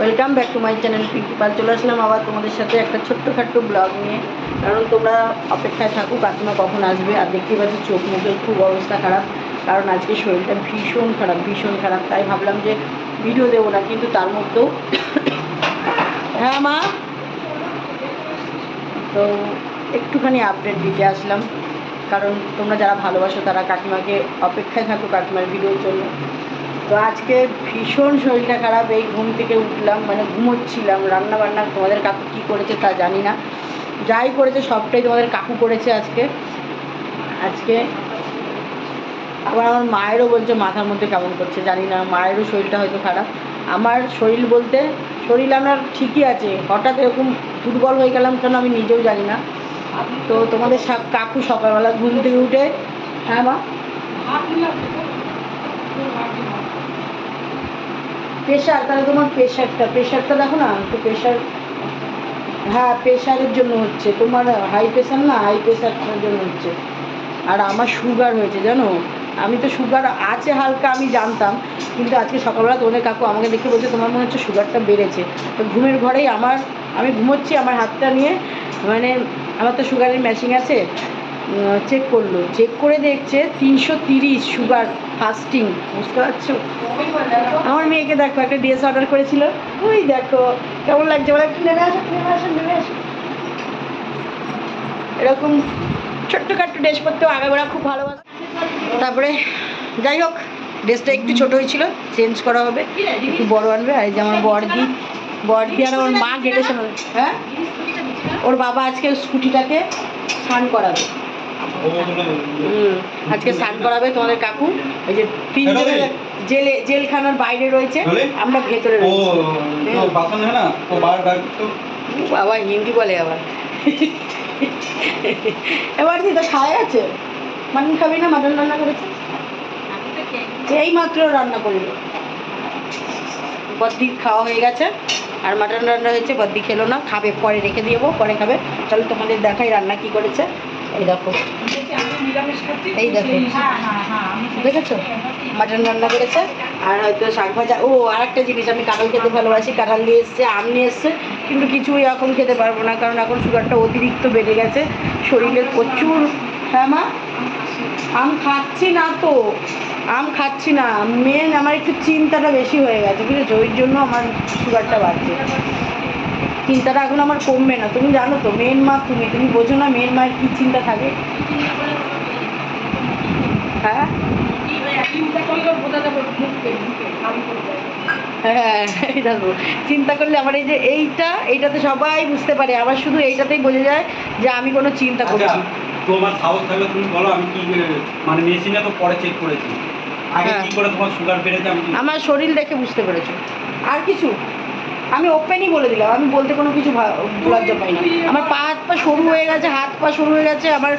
Welcome back to my channel Pinki Pal চলে আসলাম আবার তোমাদের সাথে একটা ছোট্টখাট্ট ব্লগ নিয়ে। কারণ তোমরা অপেক্ষায় থাকো, কাকিমা কখন আসবে? আর দেখতেই পাচ্ছি চোখ মুখের খুব অবস্থা খারাপ। কারণ আজকে শরীরটা ভীষণ খারাপ ভীষণ খারাপ। তাই ভাবলাম যে ভিডিও দেবো না, কিন্তু তার মধ্যেও হ্যাঁ মা? তো একটুখানি আপডেট দিতে আসলাম। কারণ তোমরা যারা ভালোবাসো তারা কাকিমাকে অপেক্ষায় থাকো, কাকিমার ভিডিওর জন্য। তো আজকে ভীষণ শরীরটা খারাপ, এই ঘুম থেকে উঠলাম মানে ঘুমোচ্ছিলাম রান্না বান্না তোমাদের কাকু কী করেছে তা জানি না। যাই করেছে, সবটাই তোমাদের কাকু করেছে আজকে। আজকে আবার আমার মায়েরও বলছে মাথার মধ্যে কেমন করছে, জানি না, মায়েরও শরীরটা হয়তো খারাপ। আমার শরীর বলতে, শরীর আমার ঠিকই আছে, হঠাৎ এরকম দুর্বল হয়ে গেলাম কেন আমি নিজেও জানি না। তো তোমাদের কাকু সকালবেলা ঘুম থেকে উঠে হ্যাঁ মা? প্রেশার তাহলে তোমার প্রেশারটা প্রেশারটা দেখো না তো প্রেশার হ্যাঁ প্রেশারের জন্য হচ্ছে। তোমার হাই প্রেশার না হাই প্রেশারটার জন্য হচ্ছে। আর আমার সুগার হয়েছে, জানো? আমি তো সুগার আছে হালকা, আমি জানতাম। কিন্তু আজকে সকালবেলা তোমাদের কাকু আমাকে দেখে বলছে, তোমার মনে হচ্ছে সুগারটা বেড়েছে। তো ঘুমের ঘরেই আমার, আমি ঘুমোচ্ছি, আমার হাতটা নিয়ে মানে আমার তো সুগারের মেশিন আছে চেক করল। চেক করে দেখছে, তিনশো তিরিশ সুগার ফাস্টিং বুঝতে পারছ? আমার মেয়েকে দেখো, একটা ড্রেস অর্ডার করেছিল। ওই দেখো, কেমন লাগছে? বলে নেমে আসো নেমে আসো নেমে আসো। এরকম ছোট্টখাট্টো ড্রেস পরতেও আগাগোড়া খুব ভালোবাসে। তারপরে, যাই হোক, ড্রেসটা একটু ছোট হয়েছিল, চেঞ্জ করা হবে। একটু বড় আনবে, আর যে আমার বড়দি বড়দি আর ওর মা গেটে শোনাবে হ্যাঁ? ওর বাবা আজকে স্কুটিটাকে স্নান করাবে। আজকে স্নান করাবে তোমাদের কাকু। এই যে তিনজনের জেলে জেলখানার বাইরে রয়েছে। আমরা ভেতরে রয়েছি। বাবা হিন্দি বলে আবার। এবার তো খায় আছে? মাটন খাবি না? মাটন রান্না করেছে এই মাত্র রান্না করল বদ্দি খাওয়া হয়ে গেছে। আর মাটন রান্না হয়েছে বদ্দি খেলো না। খাবে পরে রেখে দিয়ে পরে খাবে। তাহলে তোমাদের দেখাই রান্না কি করেছে। এই দেখো। এই দেখো। দেখেছ? মাটন রান্না করেছে। আর হয়তো শাক ভাজা। ও আর একটা জিনিস, আমি কাঁঠাল খেতে ভালোবাসি। কাঁঠাল নিয়ে এসছে, আম নিয়ে এসছে। কিন্তু কিছুই এখন খেতে পারব না, কারণ এখন সুগারটা অতিরিক্ত বেড়ে গেছে। শরীরে প্রচুর হ্যাঁ মা? আম খাচ্ছি না তো। আম খাচ্ছি না। মেন আমার একটু চিন্তাটা বেশি হয়ে গেছে, বুঝেছ? ওই জন্য আমার সুগারটা বাড়ছে। চিন্তাটা এখন আমার কমবে না। তুমি জানো তো মেন মা তুমি তুমি বোঝো না মেন মায়ের কী চিন্তা থাকে। হ্যাঁ? হ্যাঁ এই দেখো চিন্তা করলে আমার এই যে এইটা এইটাতে সবাই বুঝতে পারে। আবার শুধু এইটাতেই বোঝা যায় যে আমি কোনো চিন্তা আচ্ছা করছি তোমার সাহস থাকলে তুমি বলো আমি কি মানে মেশিনে তো পরে চেক করেছি। আগে হ্যাঁ। কি করে তোমার সুগার বেড়েছে আমি আমার শরীর দেখে বুঝতে পেরেছ। আর কিছু? আমি ওপেনই বলে দিলাম। আমি বলতে কোনো কিছু লজ্জা পাই না। আমার পা হাত পা সরু হয়ে গেছে হাত পা সরু হয়ে গেছে আমার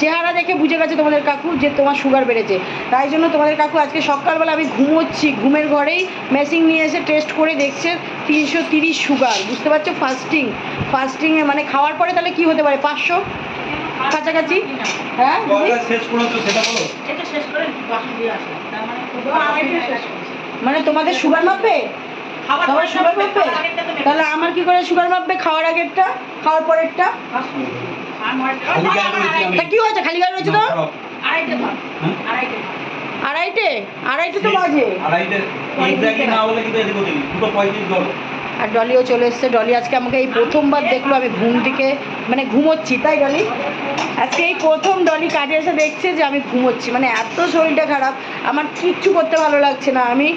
চেহারা দেখে বুঝে গেছে তোমাদের কাকু যে তোমার সুগার বেড়েছে। তাই জন্য তোমাদের কাকু আজকে সকালবেলা আমি ঘুমোচ্ছি ঘুমের ঘরেই মেশিন নিয়ে এসে টেস্ট করে দেখছে তিনশো তিরিশ সুগার বুঝতে পারছ? ফাস্টিং ফাস্টিংয়ে মানে খাওয়ার পরে তাহলে কি হতে পারে? পাঁচশো? কাছাকাছি? হ্যাঁ বলো। মানে তোমাদের সুগার মাপবে? সুগার মাপবে তাহলে আমার কি করে সুগার মাপবে খাওয়ার আগেরটা খাওয়ার পরেরটা। তা কি হয়েছে? খালি গায়ে রয়েছে তো? হ্যাঁ? আড়াইটে আড়াইটে? তো বাজে। আর ডলিও চলে এসছে। ডলি আজকে আমাকে এই প্রথমবার দেখল। আমি ঘুম থেকে মানে ঘুমোচ্ছি। তাই ডলি? আজকে এই প্রথম ডলি কাজে এসে দেখছে যে আমি ঘুমোচ্ছি। মানে এত শরীরটা খারাপ। আমার কিচ্ছু করতে ভালো লাগছে না। আমি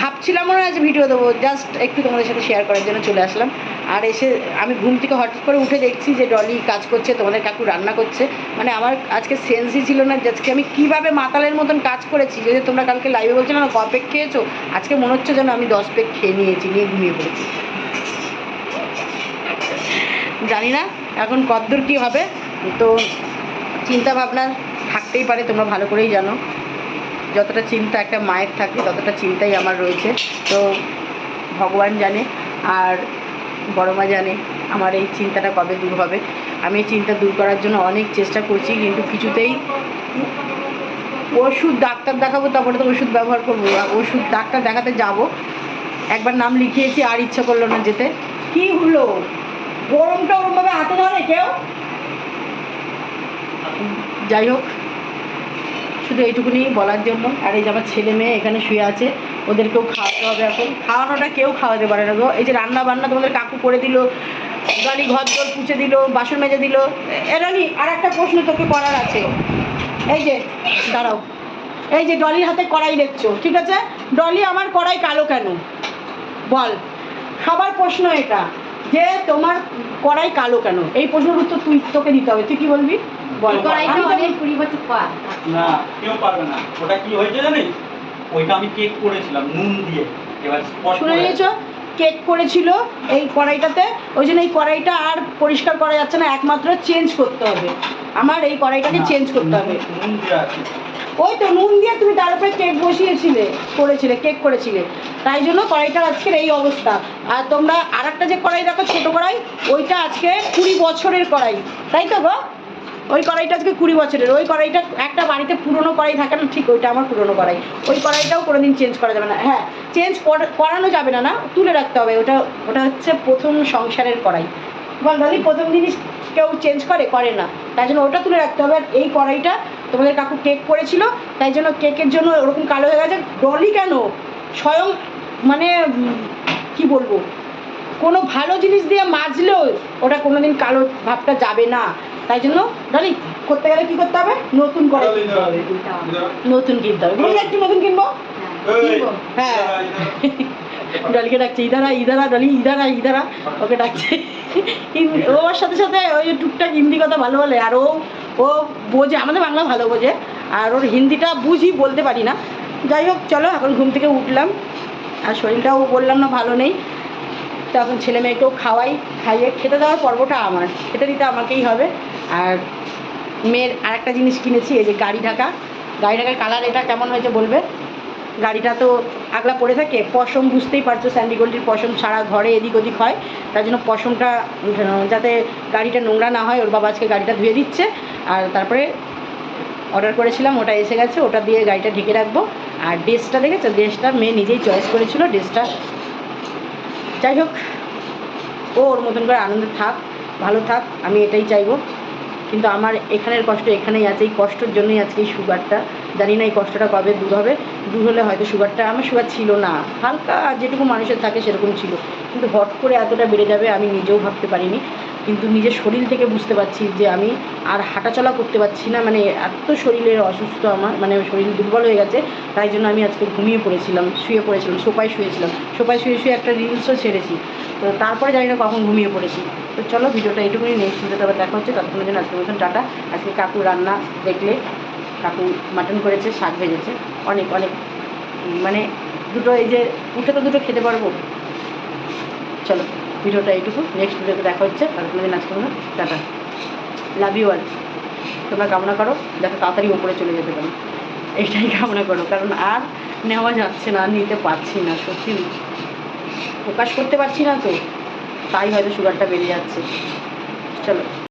ভাবছিলাম হয় যে ভিডিও দেবো জাস্ট একটু তোমাদের সাথে শেয়ার করার জন্য চলে আসলাম। আর এসে আমি ঘুম থেকে হঠাৎ করে উঠে দেখছি যে ডলি কাজ করছে, তোমাদের কাকু রান্না করছে। মানে আমার আজকে সেন্সই ছিল না আজকে আমি কীভাবে মাতালের মতন কাজ করেছি। যদি তোমরা কালকে লাইভে বলছো, না ক পেক খেয়েছো? আজকে মনে হচ্ছে যেন আমি দশ পেক খেয়ে নিয়েছি, নিয়ে ঘুমিয়ে পড়েছি। জানি না এখন কতদূর কী হবে, তো চিন্তা ভাবনা থাকতেই পারে, তোমরা ভালো করেই জানো। যতটা চিন্তা একটা মায়ের থাকে, ততটা চিন্তাই আমার রয়েছে। তো ভগবান জানে আর বড় মা জানে আমার এই চিন্তাটা কবে দূর হবে। আমি এই চিন্তা দূর করার জন্য অনেক চেষ্টা করছি, কিন্তু কিছুতেই ওষুধ ডাক্তার দেখাবো, তারপরে তো ওষুধ ব্যবহার করব। ওষুধ ডাক্তার দেখাতে যাব। একবার নাম লিখিয়েছি, আর ইচ্ছা করল না যেতে। কি হলো? গরমটা ওরমভাবে হাতে ধরে কেউ? যাই হোক শুধু এইটুকুনি বলার জন্য। আর এই যে আমার ছেলে মেয়ে এখানে শুয়ে আছে, ওদেরকেও খাওয়াতে হবে এখন। খাওয়ানোটা কেউ খাওয়াতে পারে না গো। এই যে রান্না বান্না তোমাদের কাকু করে দিল গাড়ি ঘর দর পুছে দিল, বাসন মেজে দিল। এরানি আর একটা প্রশ্ন তোকে করার আছে। এই যে, দাঁড়াও। এই যে ডলির হাতে কড়াই দেখছ, ঠিক আছে? ডলি আমার কড়াই কালো কেন? বল। সবার প্রশ্ন এটা, যে তোমার কড়াই কালো কেন? এই প্রশ্নের উত্তর তুই, তোকে দিতে হবে। তুই কি বলবি? বল কড়াইটা অনেক কুড়ি বছর পর। না কেউ পারবে না। ওটা কি হয়েছে জানিস? ওইটা আমি কেক করেছিলাম নুন দিয়ে। এবার শুনে নিয়েছো? কেক করেছিল এই কড়াইটাতে। ওই জন্য এই কড়াইটা আর পরিষ্কার করা যাচ্ছে না একমাত্র চেঞ্জ করতে হবে। আমার এই কড়াইটাকে চেঞ্জ করতে হবে। ওই তো নুন দিয়ে তুমি তার উপরে কেক বসিয়েছিলে করেছিলে কেক করেছিলে। তাই জন্য কড়াইটার আজকের এই অবস্থা। আর তোমরা আর একটা যে কড়াই দেখো ছোটো কড়াই ওইটা আজকে কুড়ি বছরের কড়াই। তাই তো গো? ওই কড়াইটা আজকে কুড়ি বছরের, ওই কড়াইটা একটা বাড়িতে পুরনো কড়াই থাকে না, ঠিক ওইটা আমার পুরনো কড়াই। ওই কড়াইটাও কোনোদিন চেঞ্জ করা যাবে না। হ্যাঁ চেঞ্জ করানো যাবে না না, তুলে রাখতে হবে। ওটা ওটা হচ্ছে প্রথম সংসারের কড়াই। বল ধরি প্রথম জিনিস কেউ চেঞ্জ করে? করে না। তাই জন্য ওটা তুলে রাখতে হবে। আর এই কড়াইটা তোমাদের কাকু কেক করেছিল, তাই জন্য কেকের জন্য ওরকম কালো হয়ে গেছে। ডলি কেন? স্বয়ং মানে কি বলব? কোনো ভালো জিনিস দিয়ে মাজলেও ওটা কোনোদিন কালো ভাবটা যাবে না। তাই জন্য ডলি করতে গেলে কি করতে হবে? নতুন করে কিনতে হবে। নতুন কিনতে হবে। বললে একটু নতুন কিনবো? হ্যাঁ। ডলিকে ডাকছে ইদারা ইদারা ডলি ইদারা ইদারা ওকে ডাকছে। ওর সাথে সাথে ওই টুকটাক হিন্দি কথা ভালো বলে আর ও ও বোঝে আমাদের বাংলা ভালো বোঝে আর ওর হিন্দিটা বুঝি বলতে পারি না। যাই হোক চলো এখন ঘুম থেকে উঠলাম। আর শরীরটাও বললাম না ভালো নেই। তো এখন ছেলে মেয়েকেও খাওয়াই, খাইয়ে খেতে দেওয়ার পর্বটা আমার। খেতে দিতে আমাকেই হবে। আর মেয়ের আর একটা জিনিস কিনেছি, এই যে গাড়ি ঢাকা। গাড়ি ঢাকার কালার এটা কেমন হয়েছে বলবে? গাড়িটা তো আগলা পড়ে থাকে, পশম বুঝতেই পারছ স্যান্ডিগোল্ডির পশম সারা ঘরে এদিক ওদিক হয়। তার জন্য পশমটা, যাতে গাড়িটা নোংরা না হয়, ওর বাবা আজকে গাড়িটা ধুয়ে দিচ্ছে। আর তারপরে অর্ডার করেছিলাম, ওটা এসে গেছে, ওটা দিয়ে গাড়িটা ঢেকে রাখব। আর ড্রেসটা দেখেছ? ড্রেসটা মেয়ে নিজেই চয়েস করেছিল, ড্রেসটা যাই হোক ও ওর মতন করে আনন্দে থাক, ভালো থাক, আমি এটাই চাইব। কিন্তু আমার এখানের কষ্ট এখানেই আছে, এই কষ্টের জন্যই আজকে এই সুগারটা। জানি না এই কষ্টটা কবে দূর হবে। দূর হলে হয়তো সুগারটা, আমার সুগার ছিল না। হালকা যেটুকু মানুষের থাকে সেরকম ছিল। কিন্তু হট করে এতটা বেড়ে যাবে আমি নিজেও ভাবতে পারিনি। কিন্তু নিজের শরীর থেকে বুঝতে পারছি যে আমি আর হাঁটাচলা করতে পারছি না। মানে এত শরীরের অসুস্থ আমার মানে শরীর দুর্বল হয়ে গেছে, তাই জন্য আমি আজকে ঘুমিয়ে পড়েছিলাম, শুয়ে পড়েছিলাম সোপায় শুয়েছিলাম। সোপায় শুয়ে শুয়ে একটা রিলসও ছেড়েছি। তো তারপরে জানি না কখন ঘুমিয়ে পড়েছি। তো চলো ভিডিওটা এইটুকুনি নেক্সট ভিডিওতে আবার দেখা হচ্ছে ততক্ষণের জন্য আজকের মতন টাটা। আজকে কাকু রান্না দেখলে, কাকু মাটন করেছে, শাক ভেজেছে, অনেক অনেক মানে দুটো এই যে, উঠে তো দুটো খেতে পারব। চলো। ভিডিওটা এইটুকু। নেক্সট ভিডিওতে দেখা হচ্ছে। আর দিন আজকে মতন টাটা। লাভ ইউ অল তোমরা কামনা করো, যাতে তাড়াতাড়ি ওপরে চলে যেতে পারি। এইটাই কামনা করো। কারণ আর নেওয়া যাচ্ছে না, নিতে পারছি না, সত্যি। প্রকাশ করতে পারছি না তো। তাই হয়তো সুগারটা বেড়ে যাচ্ছে। চলো।